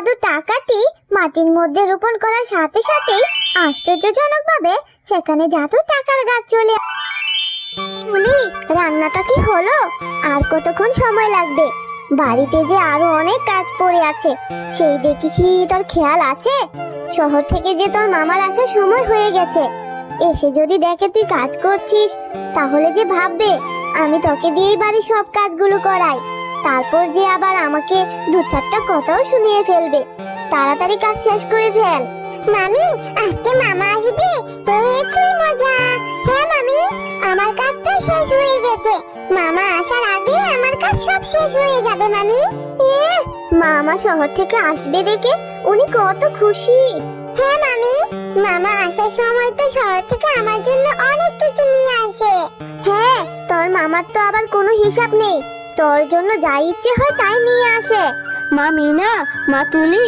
জাদু টাকাটি মাটির মধ্যে রোপণ করার সাথে সাথেই আশ্চর্যজনকভাবে সেখানে জাদু টাকার গাছ চলে রান্নাটা কি হলো? আর কতক্ষণ সময় লাগবে? বাড়িতে যে আরও অনেক কাজ পড়ে আছে, সেই দেখি কি তোর খেয়াল আছে? শহর থেকে যে তোর মামার আসার সময় হয়ে গেছে। এসে যদি দেখে তুই কাজ করছিস, তাহলে যে ভাববে, আমি তোকে দিয়েই বাড়ি সব কাজগুলো করাই। তারপর যে আবার আমাকে দু চারটা কথাও শুনিয়ে ফেলবে। তাড়াতাড়ি কাজ শেষ করে ফেল। মামি, আজকে মামা আসবে। এ কি মজা? হ্যাঁ মামি, আমার কাজ তো শেষ হয়ে গেছে। মামা আসার আগে আমার কাজ সব শেষ হয়ে যাবে মামি। এ মামা শহর থেকে আসবে দেখে উনি কত খুশি। হ্যাঁ মামি, মামা আসার সময় তো শহর থেকে আমার জন্য অনেক কিছু নিয়ে আসে। হ্যাঁ তোর মামার তো আবার কোনো হিসাব নেই। তোর জন্য যা ইচ্ছে হয় তাই নিয়ে আসে। মা মিনা, মা তুলি,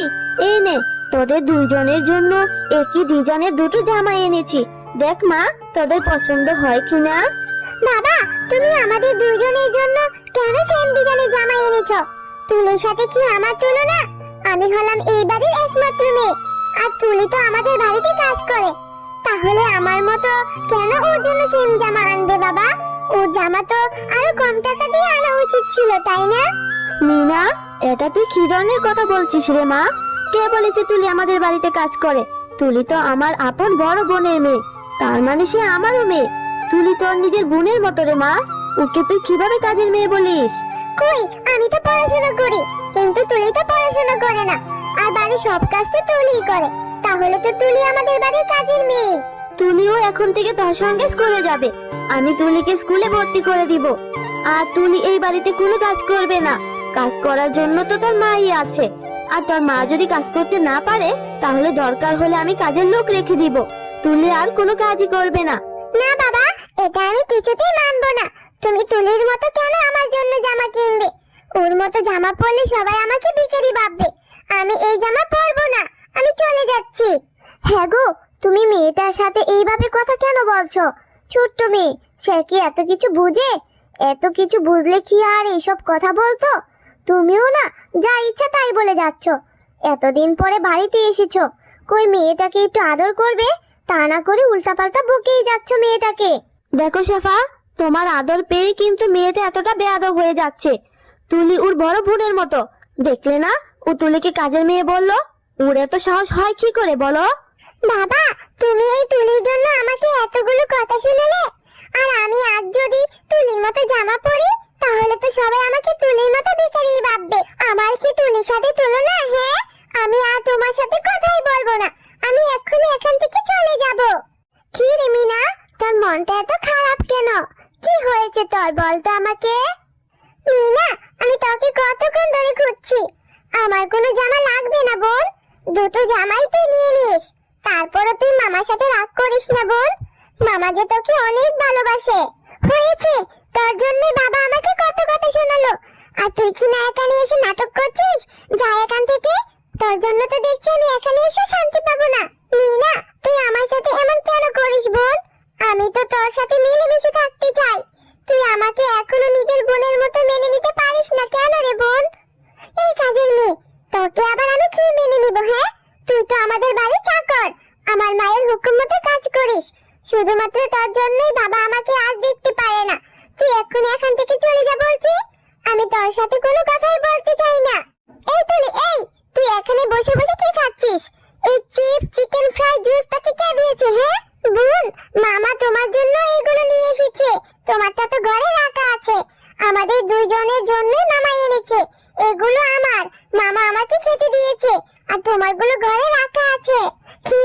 এই নে, তোদের দুইজনের জন্য একই ডিজাইনের দুটো জামা এনেছি। দেখ মা, তোদের পছন্দ হয় কিনা? বাবা, তুমি আমাদের দুজনের জন্য কেন সেম ডিজাইনের জামা এনেছো? তুলির সাথে কি আমার তুলনা? আমি হলাম এই বাড়ির একমাত্র মেয়ে, আর তুলি তো আমাদের বাড়িতে কাজ করে। তাহলে আমার মতো কেন ওর জন্য সেম জামা আনবে বাবা? ওর জামা তো আরও কম টাকা দিয়ে আনা উচিত ছিল তাই না? মিনা এটা তুই কি ধরনের কথা বলছিস রে মা? কে বলেছে তুলি আমাদের বাড়িতে কাজ করে? তুলি তো আমার আপন বড় বোনের মেয়ে। তার মানে সে আমারও মেয়ে। তুলি তোর নিজের বোনের মতো রে মা। ওকে তুই কীভাবে কাজের মেয়ে বলিস? কই আমি তো পড়াশোনা করি কিন্তু তুলি তো পড়াশোনা করে না। আর বাড়ির সব কাজ তো তুলিই করে। তাহলে তো তুলি আমাদের বাড়ির কাজের মেয়ে। তুলিও এখন থেকে তোর সঙ্গে স্কুলে যাবে। আমি তুলিকে স্কুলে ভর্তি করে দিব। আর তুলি এই বাড়িতে কোনো কাজ করবে না। কাজ করার জন্য তো তোর মাই আছে। আর তোর মা যদি কাজ করতে না পারে, তাহলে দরকার হলে আমি কাজের লোক রেখে দিব। তুলি আর কোনো কাজই করবে না। না বাবা, এটা আমি কিছুতেই মানবো না। তুমি তুলির মতো কেন আমার জন্য জামা কিনবে? ওর মতো জামা পরলে সবাই আমাকে বিকেরি ভাববে। আমি এই জামা পরবো না, আমি চলে যাচ্ছি। হ্যাঁ গো, তুমি মেয়েটার সাথে এইভাবে কথা কেন বলছো? ছোট্ট মেয়ে, সে কি এত কিছু বুঝে? এত কিছু বুঝলে কি আর এইসব কথা বলতো? তুমিও না, যা ইচ্ছা তাই বলে যাচ্ছ। এতদিন পরে বাড়িতে এসেছ। কই মেয়েটাকে একটু আদর করবে? তা না করে উল্টাপাল্টা বকেই যাচ্ছ মেয়েটাকে। দেখো শেফা, তোমার আদর পেয়ে কিন্তু মেয়েটা এতটা বেয়াদব হয়ে যাচ্ছে। তুলি ওর বড় বোনের মতো। দেখলে না, ও তুলিকে কাজের মেয়ে বলল? ওর এত সাহস হয় কি করে বলো? বাবা, তুমি এই তুলির জন্য আমাকে এতগুলো কথা শুনালে? আর আমি আজ যদি তুলির মতো জামা পরি, তাহলে তো সবাই আমাকে তুলির মতো বেকারি ভাববে। আমার কি তুলির সাথে তুলনা হ্যাঁ আমি আর তোমার সাথে কথাই বলব না আমি এক্ষুনি এখান থেকে চলে যাব কি রে মিনা তোর মনটা এত খারাপ কেন কি হয়েছে তোর বলতো আমাকে মিনা আমি তোকে কতক্ষণ ধরে খুঁজছি আমার কোনো জামা লাগবে না বোন দুটো জামাই তুই নিয়ে নিস তারপরে তুই মামার সাথে রাগ করিস না বোন মামা যে তোকে অনেক ভালোবাসে। হয়েছে? তোর জন্য বাবা আমাকে কত কথা শোনালো। আর তুই কি না এখানে এসে নাটক করছিস? যা এখান থেকে। তোর জন্য তো দেখছি আমি এখানে এসে শান্তি পাবো না। মিনা, তুই আমার সাথে এমন কেন করিস বোন আমি তো তোর সাথে মিলেমিশে থাকতে চাই। তুই আমাকে এখনও নিজের বোনের মতো মেনে নিতে পারিস না কেন রে বোন এই কাজের মেয়ে তোকে আবার আমি কি মেনে নিব হ্যাঁ তুই তো আমাদের বাড়ির চাকর আমার মায়ের হুকুম মতো কাজ করিস শুধুমাত্র তার জন্যই বাবা আমাকে আজ দেখতে পারে না তুই এক্ষুনি এখান থেকে চলে যা বলছি আমি তোর সাথে কোনো কথাই বলতে চাই না এই তুলি এই তুই এখানে বসে বসে কি খাচ্ছিস এই চিপস চিকেন ফ্রাই জুস তোকে কে দিয়েছে হ্যাঁ বোন মামা তোমার জন্য এগুলো নিয়ে এসেছে তোমারটা তো ঘরে রাখা আছে আমাদের দুইজনের জন্য মামা এনেছে এগুলো আমার মামা আমাকে খেতে দিয়েছে আর তোমারগুলো ঘরে রাখা আছে কি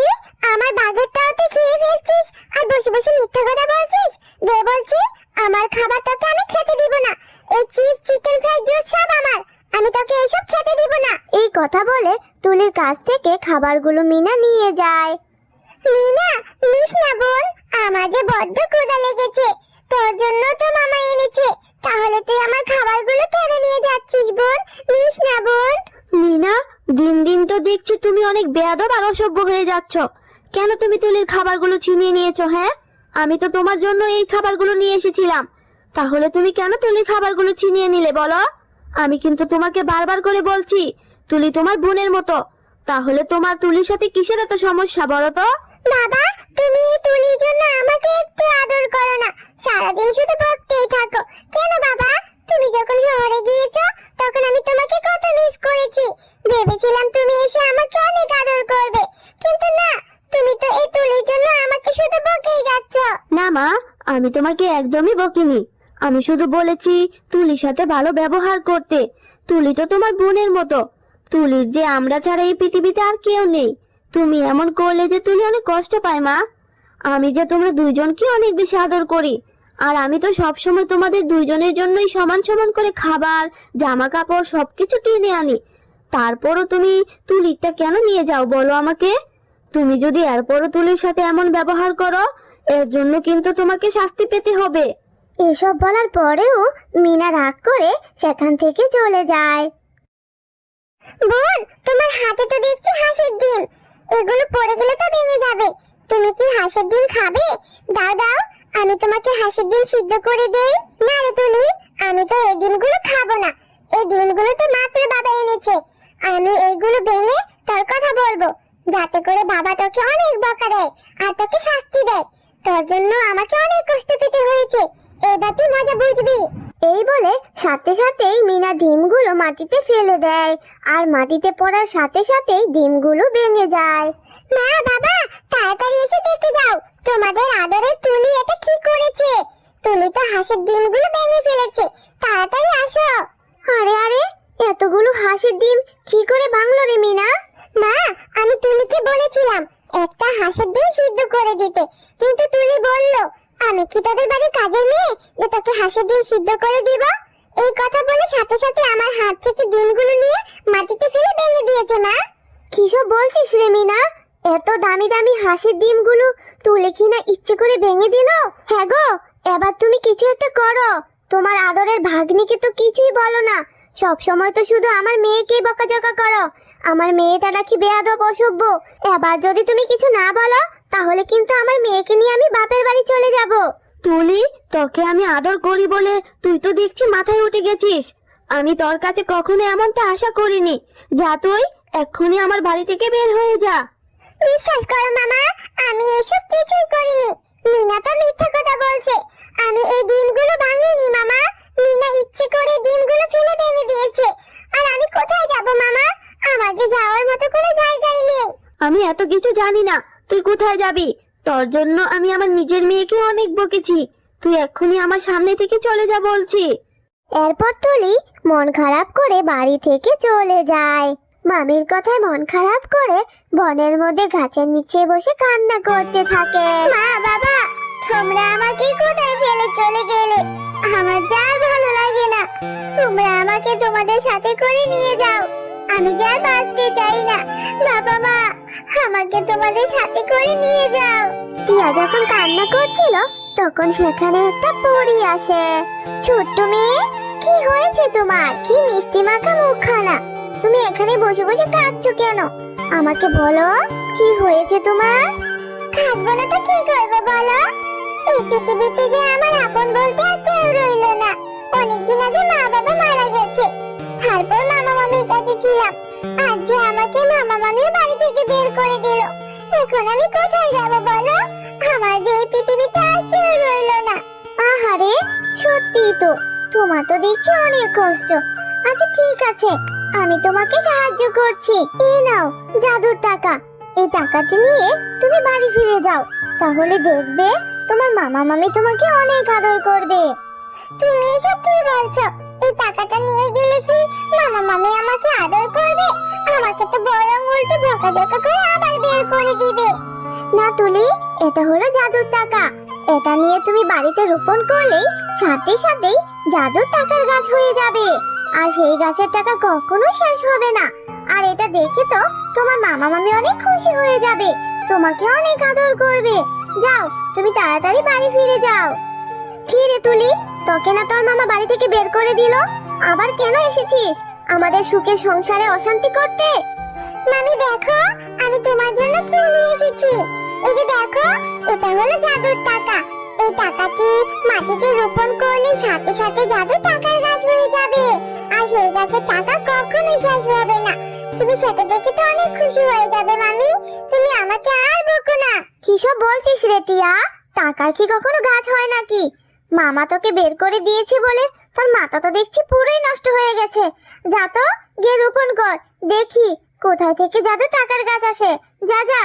আমার বাগেরটাও তুই খেয়ে ফেলছিস আর বসে বসে মিথ্যা কথা বলছিস? দে বলছি, আমার খাবারটাকে আমি খেতে দিব না। এই চিপস চিকেন ফ্রাই জুস সব আমার। আমি তোকে এসব খেতে দিব না। এই কথা বলে তুলির কাছ থেকে খাবারগুলো মিনা নিয়ে যায়। মিনা, মিস না বোন, আমার যে বড্ড ক্ষুধা লেগেছে। তোর জন্য তো মামা এনেছে। তাহলে তুই আমার খাবারগুলো কেড়ে নিয়ে যাচ্ছিস বোন? মিস না বোন? মিনা, দিন দিন তো দেখছি তুমি অনেক বেয়াদব আর অসভ্য হয়ে যাচ্ছ। কেন তুমি তুলির খাবারগুলো ছিনিয়ে নিয়েছো হ্যাঁ? আমি তো তোমার জন্য এই খাবারগুলো নিয়ে এসেছিলাম। তাহলে তুমি কেন তুলির খাবারগুলো ছিনিয়ে নিলে বলো? আমি কিন্তু তোমাকে বারবার করে বলছি, তুলি তোমার বোনের মতো। তাহলে তোমার তুলির সাথে কিসের এত সমস্যা বলো তো? বাবা, তুমি তুলির জন্য আমাকে একটু আদর করো না। সারাদিন শুধু বকতেই থাকো। কেন বাবা? তুমি যখন শহরে গিয়েছো, তখন আমি তোমাকে কত মিস করেছি। ভেবেছিলাম তুমি এসে আমাকে অনেক আদর করবে। কিন্তু না, তুমি তো এই তুলির জন্য আমাকে শুধু মা, আমি তোমাকে একদমই বকিনি। আমি শুধু বলেছি, তুলির সাথে ভালো ব্যবহার করতে। তুলি তো তোমার বোনের মতো। তুলির যে আমরা ছাড়া এই পৃথিবীতে আর কেউ নেই। তুমি এমন করলে যে তুলি অনেক কষ্ট পায়, মা। আমি যে তোমরা দুইজনকে অনেক বেশি আদর করি। আর আমি তো সব সময় তোমাদের দুইজনের জন্যই সমান সমান করে খাবার জামা কাপড় সবকিছু কিনে আনি। তারপরও তুমি তুলিরটা কেন নিয়ে যাও, বলো আমাকে? তুমি যদি এরপরও তুলির সাথে এমন ব্যবহার করো এর জন্য কিন্তু তোমাকে শাস্তি পেতে হবে। এসব বলার পরেও মিনা রাগ করে সেখান থেকে চলে যায়। বোন তোমার হাতে তো দেখছি হাঁসের ডিম। এগুলো পড়ে গেলে তো ভেঙে যাবে। তুমি কি হাঁসের ডিম খাবে? দাও দাও আমি তোমাকে হাঁসের ডিম সিদ্ধ করে দেই। না রে তুলি আমি তো এই ডিমগুলো খাব না। এই ডিমগুলো তো মাত্র বাবা এনেছে। আমি এইগুলো ভেঙে তোর কথা বলব। যাতে করে বাবা তোকে অনেক বকা দেয় আর তোকে শাস্তি দেয়। তোর জন্য আমাকে অনেক কষ্ট পেতে হয়েছে। এবার তুই মজা বুঝবি। এই বলে সাথে সাথেই মিনা ডিমগুলো মাটিতে ফেলে দেয়। আর মাটিতে পড়ার সাথে সাথেই ডিমগুলো ভেঙে যায়। মা বাবা তাড়াতাড়ি এসে দেখে যাও। তোমাদের আদরের তুলি এটা কি করেছে? তুলি তো হাঁসের ডিমগুলো ভেঙে ফেলেছে। তাড়াতাড়ি আসো। আরে আরে এতগুলো হাঁসের ডিম কি করে ভাঙলো রে মিনা? মা আমি তুলিকে বলেছিলাম একটা হাঁসের ডিম সিদ্ধ করে দিতে। কিন্তু তুলি বলল, আমি কি তোদের বাড়ির কাজের মেয়ে যে তোকে হাঁসের ডিম সিদ্ধ করে দিব? এই কথা বলে সাথে সাথে আমার হাত থেকে ডিমগুলো নিয়ে মাটিতে ফেলে ভেঙে দিয়েছে, মা। কিসব বলছিস রে মিনা? এত দামি দামি হাঁসের ডিমগুলো তুলে কিনা ইচ্ছে করে ভেঙে দিল? হ্যাঁ গো, এবার তুমি কিছু একটা করো। তোমার আদরের ভাগ্নিকে তো কিছুই বলো না। সব সময় তো শুধু আমার মেয়েকেই বকাঝকা করো। আমার মেয়েটা নাকি বেয়াদব অসভ্য। এবার যদি তুমি কিছু না বলো তাহলে কিন্তু আমার মেয়েকে নিয়ে আমি বাপের বাড়ি চলে যাব। তুলি তোকে আমি আদর করি বলে তুই তো দেখছি মাথায় উঠে গেছিস। আমি তোর কাছে কখনো এমনটা আশা করিনি। যা তুই এক্ষুনি আমার বাড়ি থেকে বের হয়ে যা। বিশ্বাস করো মামা আমি এসব কিছুই করিনি। মিনা তো মিথ্যা কথা বলছে। আমি এই ডিমগুলো ভাঙিনি মামা। মিনা ইচ্ছে করে ডিমগুলো ফেলে ভেঙে দিয়েছে আর আমি কোথায় যাব মামা আমার যে যাওয়ার মতো কোনো জায়গাই নেই আমি এত কিছু জানি না। তুই কোথায় যাবি? তোর জন্য আমি আমার নিজের মেয়েকে অনেক বকেছি। তুই এক্ষুনি আমার সামনে থেকে চলে যা বলছি। এরপর তুলি মন খারাপ করে বাড়ি থেকে চলে যায়। মামির কথায় মন খারাপ করে বনের মধ্যে গাছের নিচে বসে কান্না করতে থাকে। মা বাবা তোমরা আমাকে কোথায় ফেলে চলে গেলে? আমার যা ভালো লাগে না। তোমরা আমাকে তোমাদের সাথে করে নিয়ে যাও। আমি যা আর বাঁচতে চাই না। বাবা মা আমাকে তোমাদের সাথে করে নিয়ে যাও। টিয়া যখন কান্না করছিল তখন সেখানে একটা পরী আসে। ছোট্ট মেয়ে কি হয়েছে তোমার? কি মিষ্টি মাখা মুখখানা? তুমি এখানে বসে বসে কাঁদছো কেন? আমাকে বলো কি হয়েছে তোমার? কাঁদবো না তো কি করব বলো? এই পৃথিবীতে যে আমার আপন বলতে আর কেউ রইল না। অনেকদিন আগে মামির কাছে ছিলাম আজ যে আমাকে মামা মামির বাড়ি থেকে বের করে দিল। এখন আমি কোথায় যাব বলো? আমার যে পৃথিবীতে আর কেউ রইল না। আহারে সত্যি তো। তোমার তো দেখছি অনেক কষ্ট। আচ্ছা ঠিক আছে। আমি তোমাকে সাহায্য করছি। এই নাও, জাদুর টাকা। এই টাকাটি নিয়ে তুমি বাড়ি ফিরে যাও। তাহলে দেখবে তোমার মামা মামি তোমাকে অনেক আদর করবে। তুমি এসব কি বলছো? এই টাকাটা নিয়ে গেলে কি? মামা, মামি আমাকে আদর করবে? আমাকে তো বরং উল্টো বকাঝকা করে আবার বের করে দিবে। না তুলি, এটা হলো জাদুর টাকা। এটা নিয়ে তুমি বাড়িতে রোপণ করলেই সাথে সাথেই জাদুর টাকার গাছ হয়ে যাবে। আর সেই গাছের টাকা কখনো শেষ হবে না। আর এটা দেখে তো তোমার মামা, মামি অনেক খুশি হয়ে যাবে। তোমাকে অনেক আদর করবে। যাও, তুমি তাড়াতাড়ি বাড়ি ফিরে যাও। কি রে তুলি? তোকে না তোর মামা বাড়ি থেকে বের করে দিল। আবার কেন এসেছিস? আমাদের সুখের সংসারে অশান্তি করতে। মামি, দেখো, আমি তোমার জন্য কি নিয়ে এসেছি। এই যে দেখো, এটা হলো জাদুর টাকা। এই টাকাটি মাটিতে রোপণ করলে সাথে সাথে জাদু টাকার গাছ হয়ে যাবে? আর সেই গাছের টাকা কখনোই শেষ হবে না। তুমি সেটা দেখে তো অনেক খুশি হয়ে যাবে, মামি। তুমি আমাকে আর বকো না। কি সব বলছিস রে টিয়া? টাকার কি কখনো গাছ হয় নাকি? মামা তোকে বের করে দিয়েছে বলে তোর মাথা তো দেখছি পুরোই নষ্ট হয়ে গেছে। যা তো, গিয়ে রোপণ কর। দেখি, কোথায় থেকে জাদু টাকার গাছ আসে? যা যা।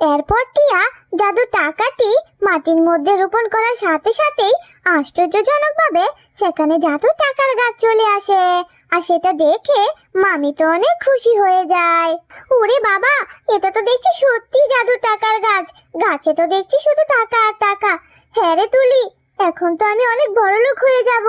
এরপর টিয়া জাদু টাকাটি মাটির মধ্যে রোপণ করার সাথে সাথেই আশ্চর্যজনকভাবে সেখানে জাদু টাকার গাছ চলে আসে। আর সেটা দেখে মামি তো অনেক খুশি হয়ে যায়। ওরে বাবা, এটা তো দেখছি সত্যি জাদু টাকার গাছ। গাছে তো দেখছি শুধু টাকা আর টাকা। হ্যাঁ রে তুলি এখন তো আমি অনেক বড় লোক হয়ে যাব।